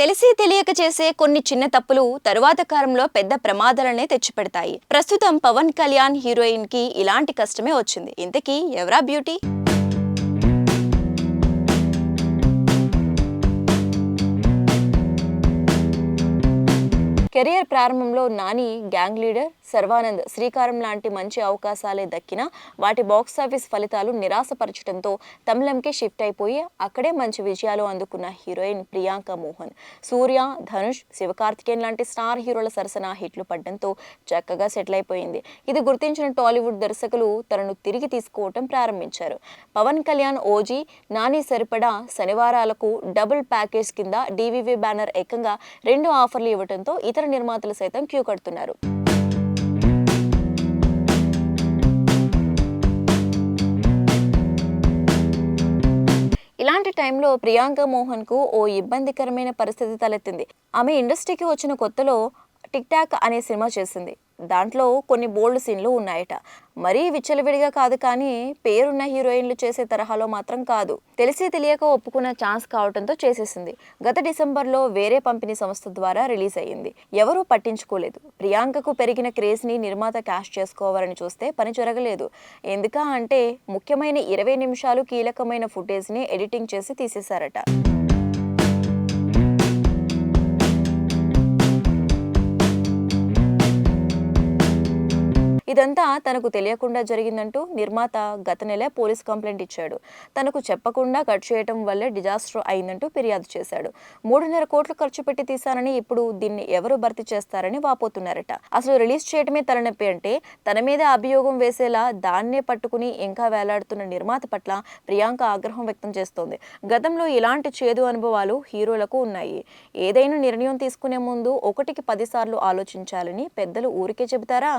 తెలిసి తెలియక చేసే కొన్ని చిన్న తప్పులు తరువాత కాలంలో పెద్ద ప్రమాదాలనే తెచ్చిపెడతాయి. ప్రస్తుతం పవన్ కళ్యాణ్ హీరోయిన్కి ఇలాంటి కష్టమే వచ్చింది. ఇంతకీ ఎవరా బ్యూటీ? కెరియర్ ప్రారంభంలో నాని గ్యాంగ్ లీడర్ సర్వానంద్ శ్రీకారం లాంటి మంచి అవకాశాలే దక్కినా వాటి బాక్సాఫీస్ ఫలితాలు నిరాశపరచడంతో తమిళంకి షిఫ్ట్ అయిపోయి అక్కడే మంచి విజయాలు అందుకున్న హీరోయిన్ ప్రియాంక మోహన్ సూర్య ధనుష్ శివకార్తికేయన్ లాంటి స్టార్ హీరోల సరసన హిట్లు పడడంతో చక్కగా సెటిల్ అయిపోయింది. ఇది గుర్తించిన టాలీవుడ్ దర్శకులు తనను తిరిగి తీసుకోవటం ప్రారంభించారు. పవన్ కళ్యాణ్ ఓజీ నాని సరిపడా శనివారాలకు డబుల్ ప్యాకేజ్ కింద డీవీవీ బ్యానర్ ఏకంగా రెండు ఆఫర్లు ఇవ్వడంతో ఇతర నిర్మాతలు సైతం క్యూ కడుతున్నారు. ఇలాంటి టైంలో ప్రియాంక మోహన్కు ఓ ఇబ్బందికరమైన పరిస్థితి తలెత్తింది. ఆమె ఇండస్ట్రీకి వచ్చిన కొత్తలో టిక్ టాక్ అనే సినిమా చేసింది. దాంట్లో కొన్ని బోల్డ్ సీన్లు ఉన్నాయట. మరీ విచ్చలవిడిగా కాదు కానీ పేరున్న హీరోయిన్లు చేసే తరహాలో మాత్రం కాదు. తెలిసి తెలియక ఒప్పుకున్న ఛాన్స్ కావడంతో చేసేసింది. గత డిసెంబర్లో వేరే పంపిణీ సంస్థ ద్వారా రిలీజ్ అయ్యింది. ఎవరూ పట్టించుకోలేదు. ప్రియాంకకు పెరిగిన క్రేజ్ని నిర్మాత క్యాష్ చేసుకోవాలని చూస్తే పని జరగలేదు. ఎందుకంటే ముఖ్యమైన ఇరవై నిమిషాలు కీలకమైన ఫుటేజ్ని ఎడిటింగ్ చేసి తీసేశారట. ఇదంతా తనకు తెలియకుండా జరిగిందంటూ నిర్మాత గత నెల పోలీస్ కంప్లైంట్ ఇచ్చాడు. తనకు చెప్పకుండా కట్ చేయడం వల్లే డిజాస్టర్ అయిందంటూ ఫిర్యాదు చేశాడు. మూడున్నర కోట్లు ఖర్చు పెట్టి తీశానని ఇప్పుడు దీన్ని ఎవరు భర్తీ చేస్తారని వాపోతున్నారట. అసలు రిలీజ్ చేయడమే తలనొప్పి అంటే తన మీద అభియోగం వేసేలా దాన్నే పట్టుకుని ఇంకా వేలాడుతున్న నిర్మాత పట్ల ప్రియాంక ఆగ్రహం వ్యక్తం చేస్తోంది. గతంలో ఇలాంటి చేదు అనుభవాలు హీరోలకు ఉన్నాయి. ఏదైనా నిర్ణయం తీసుకునే ముందు ఒకటికి పదిసార్లు ఆలోచించాలని పెద్దలు ఊరికే చెబుతారా?